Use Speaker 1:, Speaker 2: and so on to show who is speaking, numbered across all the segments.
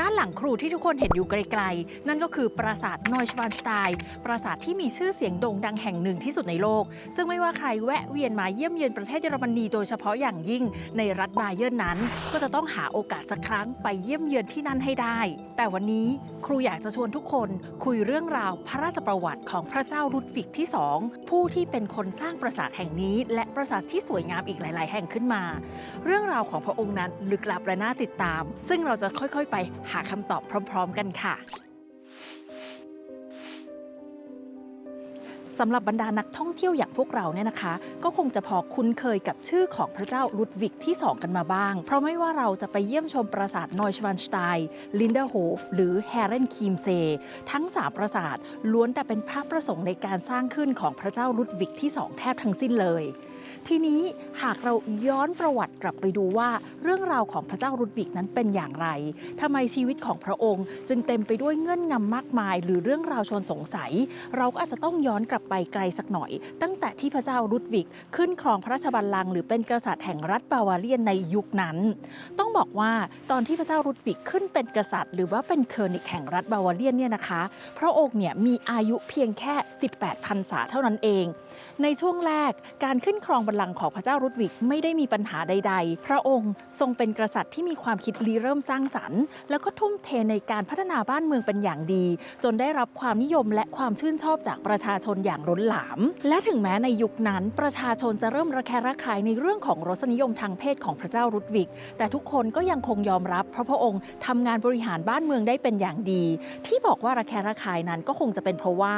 Speaker 1: ด้านหลังครูที่ทุกคนเห็นอยู่ไกลๆ นั่นก็คือปราสาทนอยชวานสไตน์ปราสาทที่มีชื่อเสียงโด่งดังแห่งหนึ่งที่สุดในโลก ซึ่งไม่ว่าใครแวะเวียนมาเยี่ยมเยือนประเทศเยอรมนีโดยเฉพาะอย่างยิ่งในรัฐบาเยิร์นนั้น ก็จะต้องหาโอกาสสักครั้งไปเยี่ยมเยือนที่นั่นให้ได้ แต่วันนี้ครูอยากจะชวนทุกคนคุยเรื่องราวพระราชประวัติของพระเจ้าลุดวิกที่สองผู้ที่เป็นคนสร้างปราสาทแห่งนี้ และปราสาทที่สวยงามอีกหลาย ๆ แห่งขึ้นมา เรื่องราวของพระองค์นั้นลึกลับและน่าติดตาม ซึ่งเราจะค่อย ๆ ไปหาคำตอบพร้อม ๆ กันค่ะสำหรับบรรดานักท่องเที่ยวอย่างพวกเราเนี่ยนะคะ ก็คงจะพอคุ้นเคยกับชื่อของพระเจ้าลุดวิกที่ 2 กันมาบ้าง เพราะไม่ว่าเราจะไปเยี่ยมชมปราสาทนอยชวันสไตน์ลินเดอร์โฮฟหรือแฮเรนคีมเซ ทั้ง 3 ปราสาทล้วนแต่เป็นพระประสงค์ในการสร้างขึ้นของพระเจ้าลุดวิกที่ 2 แทบทั้งสิ้นเลย ทีนี้หากเราย้อนประวัติกลับไปดูว่าเรื่องราวของพระเจ้ารุดวิกนั้นเป็นอย่างไรทำไมชีวิตของพระองค์ จึงเต็มไปด้วยเงื่อนงำมากมาย หรือเรื่องราวชวนสงสัย เราก็อาจจะต้องย้อนกลับไปไกลสักหน่อย ตั้งแต่ที่พระเจ้ารุดวิกขึ้นครองพระราชบัลลังก์หรือเป็นกษัตริย์แห่งรัฐบาวาเรียนในยุคนั้น ต้องบอกว่าตอนที่พระเจ้ารุดวิกขึ้นเป็นกษัตริย์ หรือว่าเป็นเคอร์นิกแห่งรัฐบาวาเรียนเนี่ยนะคะ พระองค์เนี่ยมีอายุเพียงแค่ 18พรรษาเท่านั้นเอง ในช่วงแรกการขึ้นครองบัลลังก์ของพระเจ้ารุดวิกไม่ได้มีปัญหาใด ๆ พระองค์ทรงเป็นกษัตริย์ที่มีความคิดริเริ่มสร้างสรรค์ แล้วก็ทุ่มเทในการพัฒนาบ้านเมืองเป็นอย่างดี จนได้รับความนิยมและความชื่นชอบจากประชาชนอย่างล้นหลาม และถึงแม้ในยุคนั้น ประชาชนจะเริ่มระแคะระคายในเรื่องของรสนิยมทางเพศของพระเจ้ารุดวิก แต่ทุกคนก็ยังคงยอมรับ เพราะพระองค์ทำงานบริหารบ้านเมืองได้เป็นอย่างดี ที่บอกว่าระแคะระคายนั้นก็คงจะเป็นเพราะว่า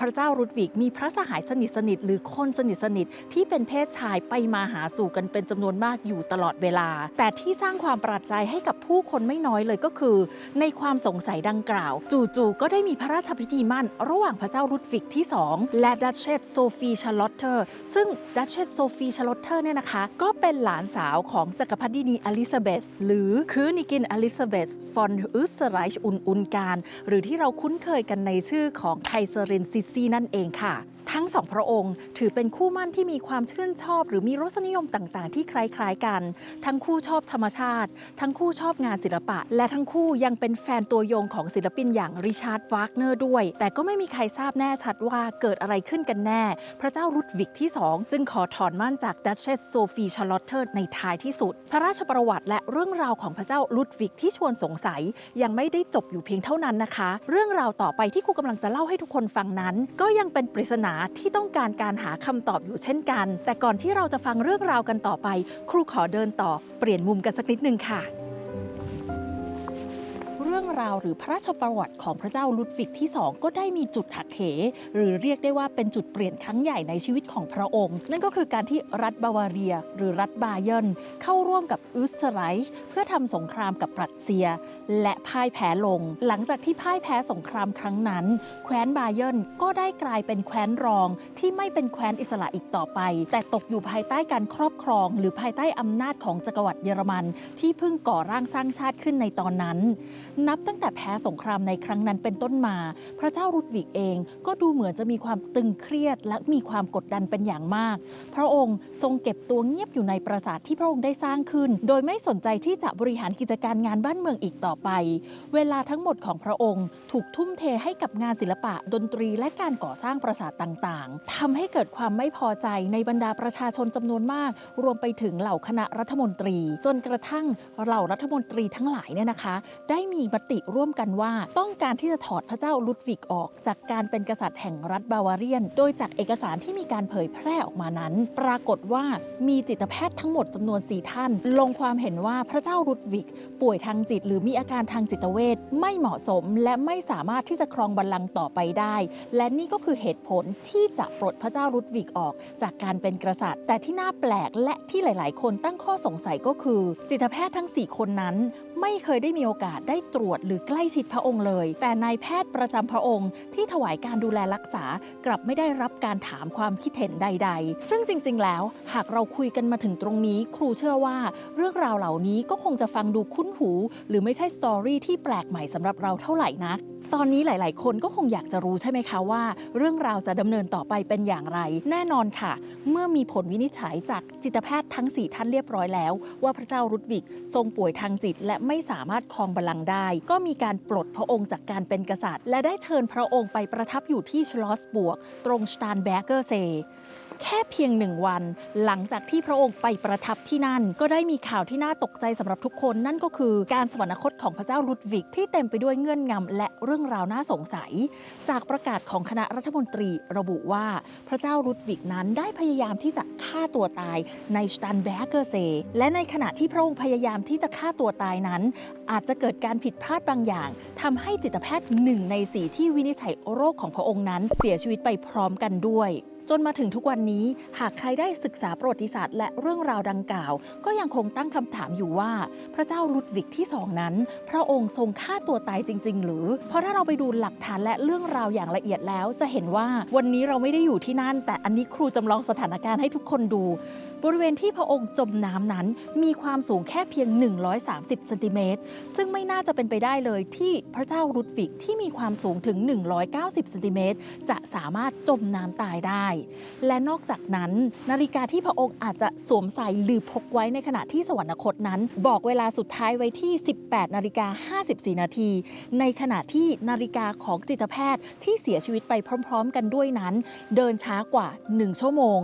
Speaker 1: พระเจ้ารุดวิกมีพระสหายสนิทสนิทหรือคนสนิทสนิทที่เป็นเพศชายไปมาหาสู่กันเป็นจำนวนมากอยู่ตลอดเวลา แต่ที่สร้างความประหลาดใจให้กับผู้คนไม่น้อยเลยก็คือ ในความสงสัยดังกล่าว จู่ๆก็ได้มีพระราชพิธีมั่น ระหว่างพระเจ้ารุดวิกที่ 2 และดัชเชสโซฟีชาร์ลอตเตอร์ซึ่งดัชเชสโซฟีชาร์ลอตเตอร์เนี่ยนะคะก็เป็นหลานสาวของจักรพรรดินีอลิซาเบธหรือคือนิกินอลิซาเบธฟอนอุสไรชอุนอุนการหรือที่เราคุ้นเคยกันในชื่อของไคเซรินซิซีนั่นเองค่ะ ทั้งสองพระองค์ ถือเป็นคู่มั่นที่มีความชื่นชอบ หรือมีรสนิยมต่างๆ ที่คล้ายๆกัน ทั้งคู่ชอบธรรมชาติ ทั้งคู่ชอบงานศิลปะ และทั้งคู่ยังเป็นแฟนตัวยงของศิลปินอย่างริชาร์ดวากเนอร์ด้วย แต่ก็ไม่มีใครทราบแน่ชัดว่าเกิดอะไรขึ้นกันแน่ พระเจ้าลุดวิกที่ 2 จึงขอถอนมั่นจากดัชเชสโซฟีชาร์ลอตเตอร์ในท้ายที่สุด พระราชประวัติและเรื่องราวของพระเจ้าลุดวิกที่ชวนสงสัย ยังไม่ได้จบอยู่เพียงเท่านั้นนะคะ เรื่องราวต่อไปที่ครูกำลังจะเล่าให้ทุกคนฟังนั้น ก็ยังเป็นปริศนาที่ต้องการการหาคำตอบอยู่เช่นกัน แต่ก่อนที่เราจะฟังเรื่องราวกันต่อไป ครูขอเดินต่อเปลี่ยนมุมกันสักนิดนึงค่ะ ราวหรือพระราชประวัติของพระเจ้าลุดวิกที่ 2 ก็ได้มีจุดหักเห หรือเรียกได้ว่าเป็นจุดเปลี่ยนครั้งใหญ่ในชีวิตของพระองค์ นั่นก็คือการที่รัฐบาวาเรีย หรือรัฐบาเยนเข้าร่วมกับอุสเตอร์ไรเพื่อทำสงครามกับปรัสเซีย และพ่ายแพ้ลง หลังจากที่พ่ายแพ้สงครามครั้งนั้น แคว้นบาเยนก็ได้กลายเป็นแคว้นรองที่ไม่เป็นแคว้นอิสระอีกต่อไป แต่ตกอยู่ภายใต้การครอบครอง หรือภายใต้อำนาจของจักรวรรดิเยอรมัน ที่เพิ่งก่อร่างสร้างชาติขึ้นในตอนนั้น นับตั้งแต่แพ้สงครามในครั้งนั้นเป็นต้นมา พระเจ้ารุดวิกเองก็ดูเหมือนจะมีความตึงเครียดและมีความกดดันเป็นอย่างมาก พระองค์ทรงเก็บตัวเงียบอยู่ในปราสาทที่พระองค์ได้สร้างขึ้น โดยไม่สนใจที่จะบริหารกิจการงานบ้านเมืองอีกต่อไป เวลาทั้งหมดของพระองค์ถูกทุ่มเทให้กับงานศิลปะดนตรีและการก่อสร้างปราสาทต่างๆทำให้เกิดความไม่พอใจในบรรดาประชาชนจำนวนมาก รวมไปถึงเหล่าคณะรัฐมนตรี จนกระทั่งเหล่ารัฐมนตรีทั้งหลายเนี่ยนะคะ ได้มีมติร่วมกันว่า ต้องการที่จะถอดพระเจ้าลุดวิกออก จากการเป็นกษัตริย์แห่งรัฐบาวาเรียน โดยจากเอกสารที่มีการเผยแพร่ออกมานั้น ปรากฏว่ามีจิตแพทย์ทั้งหมดจำนวน 4 ท่าน ลงความเห็นว่าพระเจ้าลุดวิก ป่วยทางจิต หรือมีอาการทางจิตเวชไม่เหมาะสม และไม่สามารถที่จะครองบัลลังก์ต่อไปได้ และนี่ก็คือเหตุผลที่จะปลดพระเจ้าลุดวิกออกจากการเป็นกษัตริย์ แต่ที่น่าแปลกและที่หลาย ๆ คนตั้งข้อสงสัยก็คือ จิตแพทย์ทั้ง 4 คนนั้น ไม่เคยได้มีโอกาสได้ตรวจหรือใกล้ชิดพระองค์เลย แต่นายแพทย์ประจำพระองค์ ที่ถวายการดูแลรักษากลับไม่ได้รับการถามความคิดเห็นใด ๆ ซึ่งจริง ๆ แล้ว หากเราคุยกันมาถึงตรงนี้ ครูเชื่อว่า เรื่องราวเหล่านี้ก็คงจะฟังดูคุ้นหู หรือไม่ใช่สตอรี่ที่แปลกใหม่สำหรับเราเท่าไหร่นัก ตอนนี้หลาย ๆ คนก็คงอยากจะรู้ใช่ไหมคะว่า เรื่องราวจะดำเนินต่อไปเป็นอย่างไร แน่นอนค่ะ เมื่อมีผลวินิจฉัยจากจิตแพทย์ทั้ง 4 ท่านเรียบร้อยแล้ว ว่าพระเจ้ารุดวิกทรงป่วยทางจิต และไม่สามารถครองบัลลังก์ได้ ก็มีการปลดพระองค์จากการเป็นกษัตริย์ และได้เชิญพระองค์ไปประทับอยู่ที่ชลอสบวก ตรงสตานแบเกอร์เซ แค่เพียงหนึ่งวัน หลังจากที่พระองค์ไปประทับที่นั่น ก็ได้มีข่าวที่น่าตกใจสำหรับทุกคนนั่นก็คือการสวรรคตของพระเจ้าลุดวิกที่เต็มไปด้วยเงื่อนงำและเรื่องราวน่าสงสัย จากประกาศของคณะรัฐมนตรีระบุว่าพระเจ้าลุดวิกนั้นได้พยายามที่จะฆ่าตัวตายในสตันแบเกอร์เซและในขณะที่พระองค์พยายามที่จะฆ่าตัวตายนั้น อาจจะเกิดการผิดพลาดบางอย่างทำให้จิตแพทย์หนึ่งในสี่ที่วินิจฉัยโรคของพระองค์นั้น เสียชีวิตไปพร้อมกันด้วย จนมาถึงทุกวันนี้หากใครได้ศึกษาประวัติศาสตร์ และเรื่องราวดังกล่าว ก็ยังคงตั้งคำถามอยู่ว่า พระเจ้าลุดวิกที่สองนั้น พระองค์ทรงฆ่าตัวตายจริง ๆ หรือ เพราะถ้าเราไปดูหลักฐานและเรื่องราวอย่างละเอียดแล้ว จะเห็นว่าวันนี้เราไม่ได้อยู่ที่นั่น แต่อันนี้ครูจำลองสถานการณ์ให้ทุกคนดู บริเวณที่พระองค์จมน้ำนั้น มีความสูงแค่เพียง 130เซนติเมตรซึ่งไม่น่าจะเป็นไปได้เลยที่พระเจ้ารุดวิกที่มีความสูงถึง 190เซนติเมตรจะสามารถจมน้ำตายได้และนอกจากนั้น นาฬิกาที่พระองค์อาจจะสวมใส่หรือพกไว้ในขณะที่สวรรคตนั้น บอกเวลาสุดท้ายไว้ที่ 18 นาฬิกา 54 นาที ในขณะที่นาฬิกาของจิตแพทย์ที่เสียชีวิตไปพร้อม ๆ กันด้วยนั้น เดินช้ากว่า 1 ชั่วโมง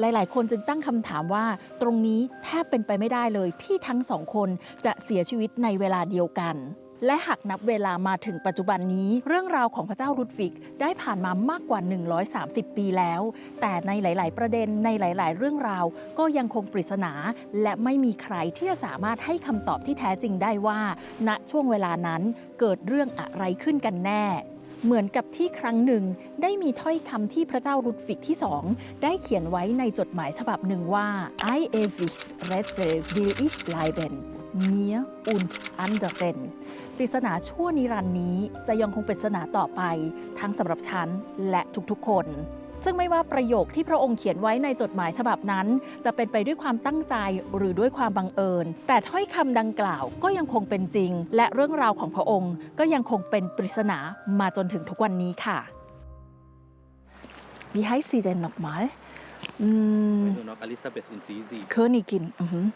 Speaker 1: หลาย ๆ คนจึงตั้งคำถามว่า ตรงนี้แทบเป็นไปไม่ได้เลยที่ทั้งสองคนจะเสียชีวิตในเวลาเดียวกัน และหากนับเวลามาถึงปัจจุบันนี้ เรื่องราวของพระเจ้ารุดวิกได้ผ่านมามากกว่า 130 ปีแล้ว แต่ในหลาย ๆ ประเด็นในหลาย ๆ เรื่องราว ก็ยังคงปริศนา และไม่มีใครที่จะสามารถให้คำตอบที่แท้จริงได้ว่า ณช่วงเวลานั้นเกิดเรื่องอะไรขึ้นกันแน่เหมือนกับที่ครั้งหนึ่งได้มีถ้อยคำที่พระเจ้ารุดวิกที่สองได้เขียนไว้ในจดหมายฉบับหนึ่งว่า I ewig Rätsel will ich bleiben mir und anderen ปริศนาชั่วนิรันดร์นี้จะยังคงปริศนาต่อไป ทั้งสำหรับฉันและทุกๆคน ซึ่งไม่ว่าประโยคที่พระองค์เขียนไว้ในจดหมายฉบับนั้น จะเป็นไปด้วยความตั้งใจหรือด้วยความบังเอิญ แต่ถ้อยคำดังกล่าวก็ยังคงเป็นจริง และเรื่องราวของพระองค์ก็ยังคงเป็นปริศนามาจนถึงทุกวันนี้ค่ะ Wie heißt sie denn nochmal? Mm,
Speaker 2: Wenn du noch Elisabeth in Sisi.
Speaker 1: Königin. Mhm.